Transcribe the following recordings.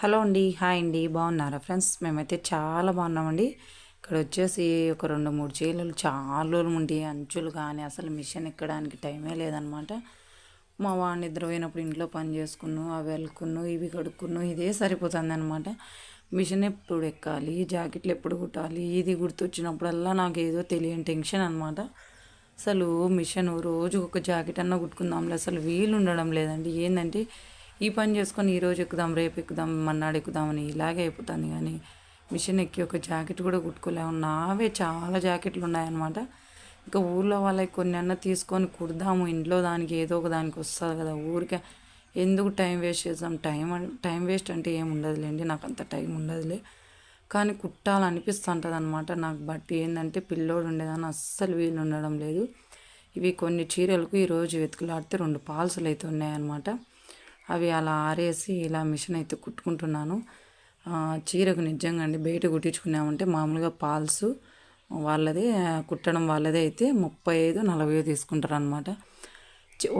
Hello అండి hi అండి బాగున్నారా ఫ్రెండ్స్? మేమైతే చాలా బాగున్నామండి. ఇక్కడ వచ్చేసి ఒక రెండు మూడు చీరలు చాలా రోజులు అంచులు కానీ అసలు మిషన్ ఎక్కడానికి టైమే లేదనమాట. మా వాడిని నిద్రపోయినప్పుడు ఇంట్లో పని చేసుకున్నాను అవి వెలుకును ఇవి కడుక్కున్నాను ఇదే సరిపోతుంది అనమాట మిషన్ ఎప్పుడు ఎక్కాలి జాకెట్లు ఎప్పుడు కుట్టాలి ఇది గుర్తొచ్చినప్పుడల్లా నాకు ఏదో తెలియని టెన్షన్ అనమాట. అసలు మిషన్ రోజు ఒక జాకెట్ అన్న కుట్టుకుందాంలే అసలు వీలు ఉండడం లేదండి. ఏంటంటే ఈ పని చేసుకొని ఈరోజు ఎక్కుదాం రేపు ఎక్కుదాం మన్నాడు ఎక్కుదామని ఇలాగే అయిపోతుంది. కానీ మిషన్ ఎక్కి ఒక జాకెట్ కూడా కుట్టుకోలేము. నావే చాలా జాకెట్లు ఉన్నాయన్నమాట. ఇంకా ఊళ్ళో వాళ్ళకి కొన్ని అన్న తీసుకొని కుడదాము. ఇంట్లో దానికి ఏదో ఒక దానికి వస్తుంది కదా ఊరికే. ఎందుకు టైం వేస్ట్ చేద్దాం టైం టైం వేస్ట్ అంటే ఏం ఉండదులేండి. నాకు అంత టైం ఉండదులే. కానీ కుట్టాలనిపిస్తుంటుంది అనమాట నాకు. బట్ ఏంటంటే పిల్లోడు ఉండేదాన్ని అస్సలు వీలు ఉండడం లేదు. ఇవి కొన్ని చీరలకు ఈరోజు వెతుకులాడితే రెండు పాల్సలు అయితే ఉన్నాయన్నమాట. అవి అలా ఆరేసి ఇలా మిషన్ అయితే కుట్టుకుంటున్నాను. చీరకు నిజంగా అండి బయట కుట్టించుకున్నామంటే మామూలుగా పాల్స్ వాళ్ళదే కుట్టడం వాళ్ళదే అయితే ముప్పై ఐదు నలభై తీసుకుంటారు అనమాట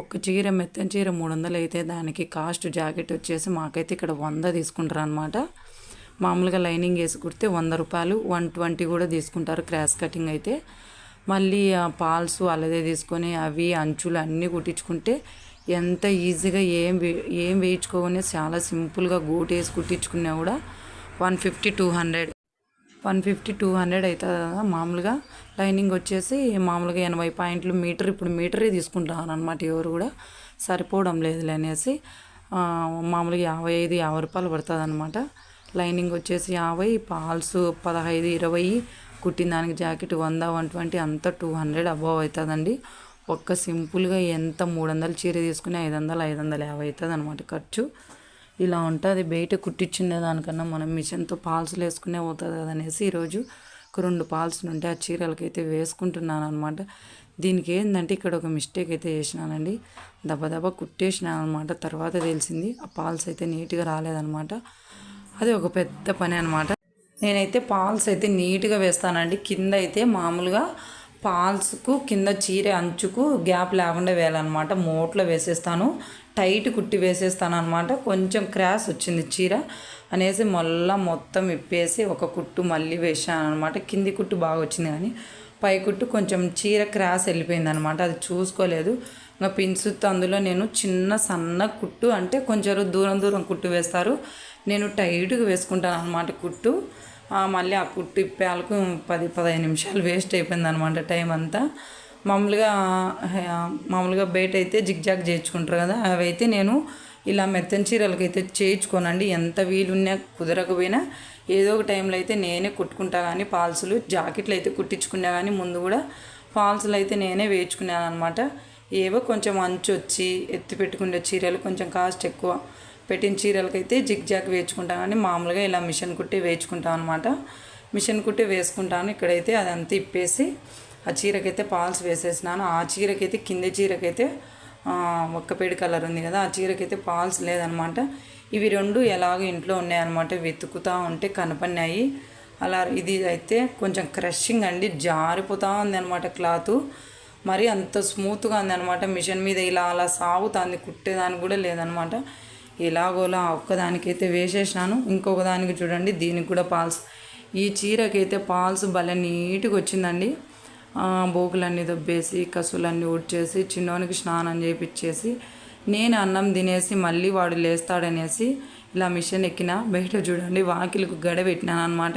ఒక చీర మెత్తని చీర మూడు వందలు అయితే దానికి కాస్ట్ జాకెట్ వచ్చేసి మాకైతే ఇక్కడ వంద తీసుకుంటారు అనమాట మామూలుగా లైనింగ్ వేసి కుడితే వంద రూపాయలు వన్ ట్వంటీ కూడా తీసుకుంటారు క్రాస్ కటింగ్ అయితే. మళ్ళీ ఆ పాల్స్ అలాదే తీసుకొని అవి అంచులు అన్నీ కుట్టించుకుంటే ఎంత ఈజీగా ఏం వే- ఏం వేయించుకోకుండా చాలా సింపుల్గా గోటు వేసి కుట్టించుకున్నా కూడా one fifty two hundred. One fifty two hundred అవుతుంది కదా మామూలుగా. లైనింగ్ వచ్చేసి మామూలుగా ఎనభై పాయింట్లు మీటర్. ఇప్పుడు మీటరే తీసుకుంటున్నాను అనమాట ఎవరు కూడా. సరిపోవడం లేదులే అనేసి మామూలుగా యాభై ఐదు యాభై రూపాయలు పడుతుంది అనమాట లైనింగ్ వచ్చేసి యాభై పాల్స్ పదహైదు ఇరవై కుట్టిన దానికి జాకెట్ వంద వన్ ట్వంటీ అంతా టూ హండ్రెడ్ అబవ్ అవుతుందండి. ఒక్క సింపుల్గా ఎంత మూడు వందల చీర తీసుకుని ఐదు వందలు ఐదు వందల యాభై అవుతుంది అనమాట ఖర్చు. ఇలా ఉంటుంది బయట కుట్టించిన దానికన్నా మనం మిషన్తో పాల్స్లు వేసుకునే పోతుంది అనేసి ఈరోజు ఒక రెండు పాల్సులు ఉంటే ఆ చీరలకైతే వేసుకుంటున్నాను అనమాట దీనికి ఏంటంటే ఇక్కడ ఒక మిస్టేక్ అయితే చేసినానండి. దెబ్బ కుట్టేసినాను అనమాట తర్వాత తెలిసింది ఆ పాల్స్ అయితే నీట్గా రాలేదనమాట అది ఒక పెద్ద పని అనమాట నేనైతే పాల్స్ అయితే నీట్గా వేస్తానండి. కింద అయితే మామూలుగా పాల్స్కు కింద చీర అంచుకు గ్యాప్ లేకుండా వేయాలన్నమాట. మోట్లో వేసేస్తాను. టైట్ కుట్టి వేసేస్తాను అనమాట కొంచెం క్రాస్ వచ్చింది చీర. అనేసి మళ్ళీ మొత్తం ఇప్పేసి ఒక కుట్టు మళ్ళీ వేసాను అనమాట కింది కుట్టు బాగా వచ్చింది కానీ పై కుట్టు కొంచెం చీర క్రాస్ వెళ్ళిపోయింది అనమాట అది చూసుకోలేదు. ఇంకా పిన్సుతో అందులో నేను చిన్న సన్న కుట్టు అంటే కొంచెం దూరం దూరం కుట్టు వేస్తారు. నేను టైట్గా వేసుకుంటాను అనమాట కుట్టు. మళ్ళీ ఆ కుట్టు ఇప్పేలకు పది పదిహేను నిమిషాలు వేస్ట్ అయిపోయింది అనమాట టైం అంతా. మామూలుగా మామూలుగా బయట అయితే జిగ్జాగ్ చేయించుకుంటారు కదా అవి అయితే నేను ఇలా మెత్తని చీరలకు అయితే చేయించుకోనండి. ఎంత వీలున్నా కుదరకపోయినా ఏదో ఒక టైంలో అయితే నేనే కుట్టుకుంటా కానీ పాల్సులు జాకెట్లు అయితే కుట్టించుకున్నా కానీ ముందు కూడా ఫాల్స్లు అయితే నేనే వేయించుకున్నాను అనమాట ఏవో కొంచెం అంచు వచ్చి ఎత్తి పెట్టుకునే చీరలు కొంచెం కాస్ట్ ఎక్కువ. పెట్టిన చీరలకైతే జిగ్ జాగ్ వేయించుకుంటాను కానీ మామూలుగా ఇలా మిషన్ కుట్టి వేయించుకుంటాను అనమాట మిషన్ కుట్టి వేసుకుంటాను. ఇక్కడైతే అదంతా ఇప్పేసి ఆ చీరకైతే పాల్స్ వేసేసినాను. ఆ చీరకైతే కింద చీరకైతే ఒక్కపేడి కలర్ ఉంది కదా ఆ చీరకైతే పాల్స్ లేదనమాట ఇవి రెండు ఎలాగో ఇంట్లో ఉన్నాయన్నమాట. వెతుకుతూ ఉంటే కనపడినాయి. అలా ఇది అయితే కొంచెం క్రషింగ్ అండి. జారిపోతూ ఉంది అనమాట క్లాత్. మరి అంత స్మూత్గా ఉంది అనమాట మిషన్ మీద ఇలా అలా సాగుతుంది. కుట్టేదానికి కూడా లేదనమాట ఎలాగోలా ఒక్కదానికైతే వేసేసినాను. ఇంకొక దానికి చూడండి దీనికి కూడా పాల్స్. ఈ చీరకైతే పాల్స్ భలే నీట్గా వచ్చిందండి. బోకులన్నీ దొబ్బేసి కసులన్నీ ఊడ్చేసి చిన్నోనికి స్నానం చేపిచ్చేసి నేను అన్నం తినేసి మళ్ళీ వాడు లేస్తాడనేసి ఇలా మిషన్ ఎక్కిన బయట చూడండి వాకిలకు గడ పెట్టినాను అనమాట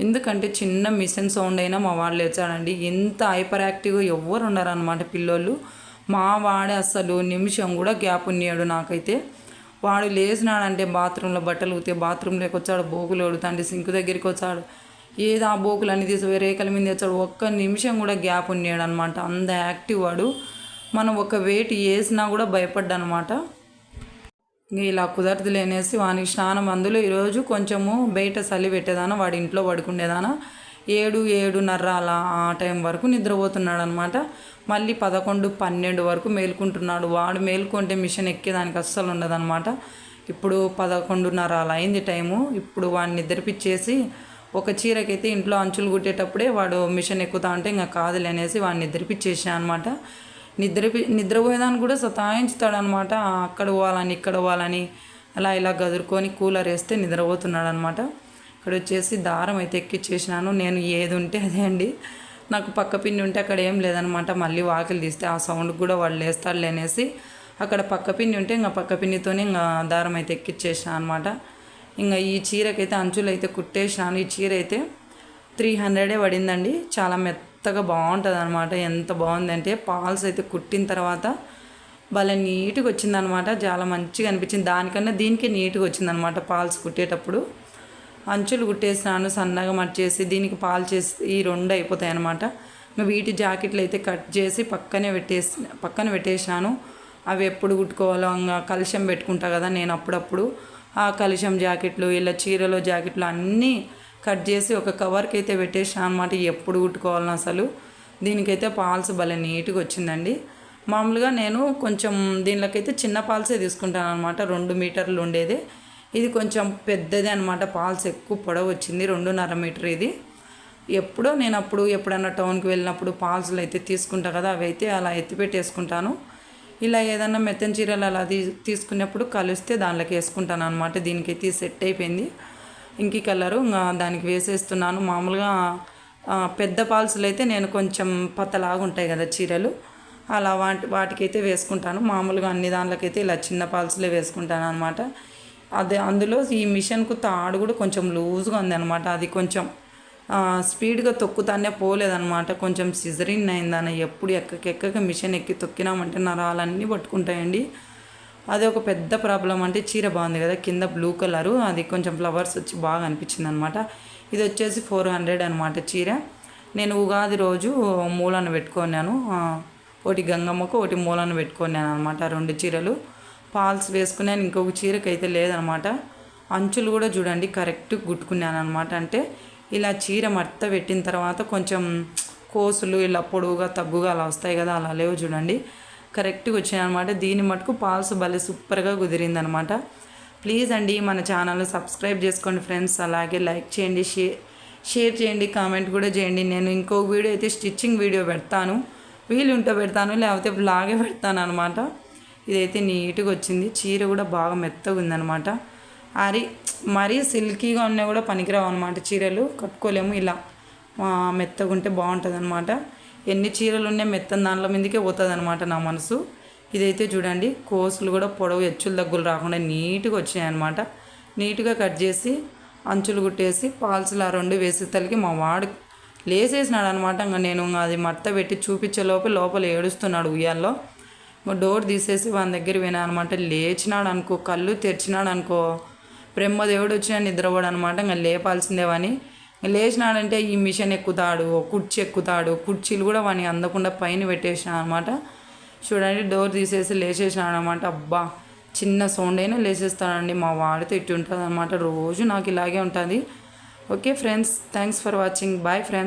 ఎందుకంటే చిన్న మిషన్ సౌండ్ అయినా మా వాడు లేచాడండి. ఎంత హైపర్ యాక్టివ్గా ఎవ్వరు ఉండరు అనమాట పిల్లోళ్ళు. మా వాడే అసలు నిమిషం కూడా గ్యాప్ ఉన్నాడు నాకైతే. వాడు లేచినాడంటే బాత్రూంలో బట్టలు ఊతే బాత్రూంలోకి వచ్చాడు బోకులు ఒడుతాంటే సింక్ దగ్గరికి వచ్చాడు. ఏదో ఆ బోకులు అన్ని తీసి రేఖల మీద వచ్చాడు. ఒక్క నిమిషం కూడా గ్యాప్ ఉన్నాడు అనమాట అంత యాక్టివ్ వాడు. మనం ఒక వెయిట్ వేసినా కూడా భయపడ్డానమాట ఇలా కుదరదు లేనేసి వానికి స్నానం అందులో ఈరోజు కొంచెము బయట చలి పెట్టేదాన వాడి ఇంట్లో పడుకునేదాన ఏడు ఏడున్నర అలా ఆ టైం వరకు నిద్రపోతున్నాడు అనమాట మళ్ళీ పదకొండు పన్నెండు వరకు మేల్కుంటున్నాడు. వాడు మేల్కొంటే మిషన్ ఎక్కేదానికి అస్సలు ఉండదన్నమాట. ఇప్పుడు పదకొండున్నర అలా అయింది టైము. ఇప్పుడు వాడిని నిద్రపిచ్చేసి ఒక చీరకైతే ఇంట్లో అంచులు కుట్టేటప్పుడే వాడు మిషన్ ఎక్కుతా అంటే ఇంకా కాదులే అనేసి వాడిని నిద్రపిచ్చేసాను అనమాట నిద్రపి నిద్రపోయేదాన్ని కూడా సతాయించుతాడనమాట అక్కడ పోవాలని ఇక్కడ పోవాలని అలా ఇలా గదురుకొని కూలర్ వేస్తే నిద్రపోతున్నాడు అనమాట ఇక్కడ వచ్చేసి దారం అయితే ఎక్కిచ్చేసినాను. నేను ఏది ఉంటే అదే అండి. నాకు పక్క పిన్ని ఉంటే అక్కడ ఏం లేదనమాట. మళ్ళీ వాకిలు తీస్తే ఆ సౌండ్ కూడా వాళ్ళు లేస్తారు లేనేసి అక్కడ పక్క పిన్ని ఉంటే ఇంకా పక్క పిన్నితోనే ఇంకా దారం అయితే ఎక్కించేసాను అనమాట. ఇంకా ఈ చీరకైతే అంచులు అయితే కుట్టేసాను ఈ చీర అయితే త్రీ హండ్రెడే పడిందండి. చాలా మెత్తగా బాగుంటుంది అనమాట ఎంత బాగుందంటే పాల్స్ అయితే కుట్టిన తర్వాత భలే నీట్గా వచ్చిందనమాట. చాలా మంచిగా అనిపించింది. దానికన్నా దీనికి నీట్గా వచ్చిందనమాట పాల్స్ కుట్టేటప్పుడు. అంచులు కుట్టేసినాను సన్నగా మర్చేసి దీనికి పాలు చేసి ఈ రెండు అయిపోతాయి అనమాట వీటి జాకెట్లు అయితే కట్ చేసి పక్కనే పెట్టేసి పక్కన పెట్టేసినాను. అవి ఎప్పుడు కుట్టుకోవాలో ఇంకా కలుషం పెట్టుకుంటా కదా నేను అప్పుడప్పుడు. ఆ కలుషం జాకెట్లు ఇలా చీరలో జాకెట్లు అన్నీ కట్ చేసి ఒక కవర్కి అయితే పెట్టేసాను అనమాట ఎప్పుడు కుట్టుకోవాలని అసలు. దీనికైతే పాల్స్ భలే నీట్గా వచ్చిందండి. మామూలుగా నేను కొంచెం దీనిలోకైతే చిన్న పాల్సే తీసుకుంటాను అనమాట రెండు మీటర్లు ఉండేది. ఇది కొంచెం పెద్దది అనమాట పాల్స్ ఎక్కువ పొడవు వచ్చింది. రెండున్నర మీటర్ ఇది. ఎప్పుడో నేను అప్పుడు ఎప్పుడైనా టౌన్కి వెళ్ళినప్పుడు పాల్స్లు అయితే తీసుకుంటా కదా అవి అయితే అలా ఎత్తిపెట్టేసుకుంటాను ఇలా ఏదన్నా మెత్తని చీరలు అలా తీ తీసుకున్నప్పుడు కలిస్తే దానిలోకి వేసుకుంటాను అనమాట దీనికైతే సెట్ అయిపోయింది. ఇంకి కలరు ఇంకా దానికి వేసేస్తున్నాను. మామూలుగా పెద్ద పాల్సులు అయితే నేను కొంచెం పత్తలాగా ఉంటాయి కదా చీరలు. అలా వాటి వాటికైతే వేసుకుంటాను. మామూలుగా అన్ని దాంట్లోకైతే ఇలా చిన్న పాల్సులే వేసుకుంటాను అనమాట అదే అందులో ఈ మిషన్కు తాడు కూడా కొంచెం లూజ్గా ఉంది అనమాట అది కొంచెం స్పీడ్గా తొక్కుతానే పోలేదన్నమాట. కొంచెం సిజరిన్ అయిందని ఎప్పుడు ఎక్కకెక్కక మిషన్ ఎక్కి తొక్కినామంటే నరాలన్నీ పట్టుకుంటాయండి. అది ఒక పెద్ద ప్రాబ్లం అంటే చీర బాగుంది కదా కింద బ్లూ కలరు అది కొంచెం ఫ్లవర్స్ వచ్చి బాగా అనిపించింది అనమాట ఇది వచ్చేసి ఫోర్ హండ్రెడ్ అనమాట చీర. నేను ఉగాది రోజు మూలను పెట్టుకున్నాను. ఒకటి గంగమ్మకు ఒకటి మూలను పెట్టుకున్నాను అనమాట రెండు చీరలు. పాల్స్ వేసుకున్నాను ఇంకొక చీరకైతే లేదనమాట. అంచులు కూడా చూడండి కరెక్ట్ గుట్టుకున్నాను అనమాట అంటే ఇలా చీర మడత పెట్టిన తర్వాత కొంచెం కోసులు ఇలా పొడవుగా తగ్గుగా అలా వస్తాయి కదా అలా లేవు చూడండి. కరెక్ట్గా వచ్చాయి అనమాట దీని మటుకు పాల్స్ భలే సూపర్గా కుదిరిందనమాట. ప్లీజ్ అండి మన ఛానల్ సబ్స్క్రైబ్ చేసుకోండి ఫ్రెండ్స్. అలాగే లైక్ చేయండి షేర్ షేర్ చేయండి కామెంట్ కూడా చేయండి. నేను ఇంకో వీడియో అయితే స్టిచ్చింగ్ వీడియో పెడతాను. వీలు పెడతాను లేకపోతే లాగే పెడతాను అనమాట ఇదైతే నీట్గా వచ్చింది. చీర కూడా బాగా మెత్తగా ఉందనమాట అది మరీ సిల్కీగా ఉన్నా కూడా పనికిరావు అనమాట చీరలు. కట్టుకోలేము ఇలా. మెత్తగా ఉంటే బాగుంటుంది అనమాట ఎన్ని చీరలు ఉన్నాయి మెత్తని దాంట్లో మీదకే పోతుంది అనమాట నా మనసు. ఇదైతే చూడండి కోసులు కూడా పొడవు ఎచ్చుల దగ్గులు రాకుండా నీట్గా వచ్చినాయి అనమాట నీట్గా కట్ చేసి అంచులు కుట్టేసి పాల్సులు ఆ రెండు వేసి తలకి మా వాడు లేసేసినాడు అనమాట ఇంకా నేను అది మట్ట పెట్టి చూపించే లోపల లోపల ఏడుస్తున్నాడు ఉయ్యాల్లో. డోర్ తీసేసి వాని దగ్గర పోయినా అనమాట. లేచినాడు అనుకో కళ్ళు తెరిచినాడు అనుకో బ్రహ్మదేవుడు వచ్చిన నిద్రపోడు అనమాట ఇంకా లేపాల్సిందేవని లేచినాడంటే ఈ మిషన్ ఎక్కుతాడు కుర్చీ ఎక్కుతాడు కుర్చీలు కూడా వాని అందకుండా పైన పెట్టేసిన అనమాట. చూడండి డోర్ తీసేసి లేచేసినాడు అనమాట అబ్బా చిన్న సౌండ్ అయినా లేచేస్తాడండి. మా వాడితో ఇటు ఉంటుంది అనమాట రోజు నాకు ఇలాగే ఉంటుంది. Okay friends thanks for watching. Bye friends.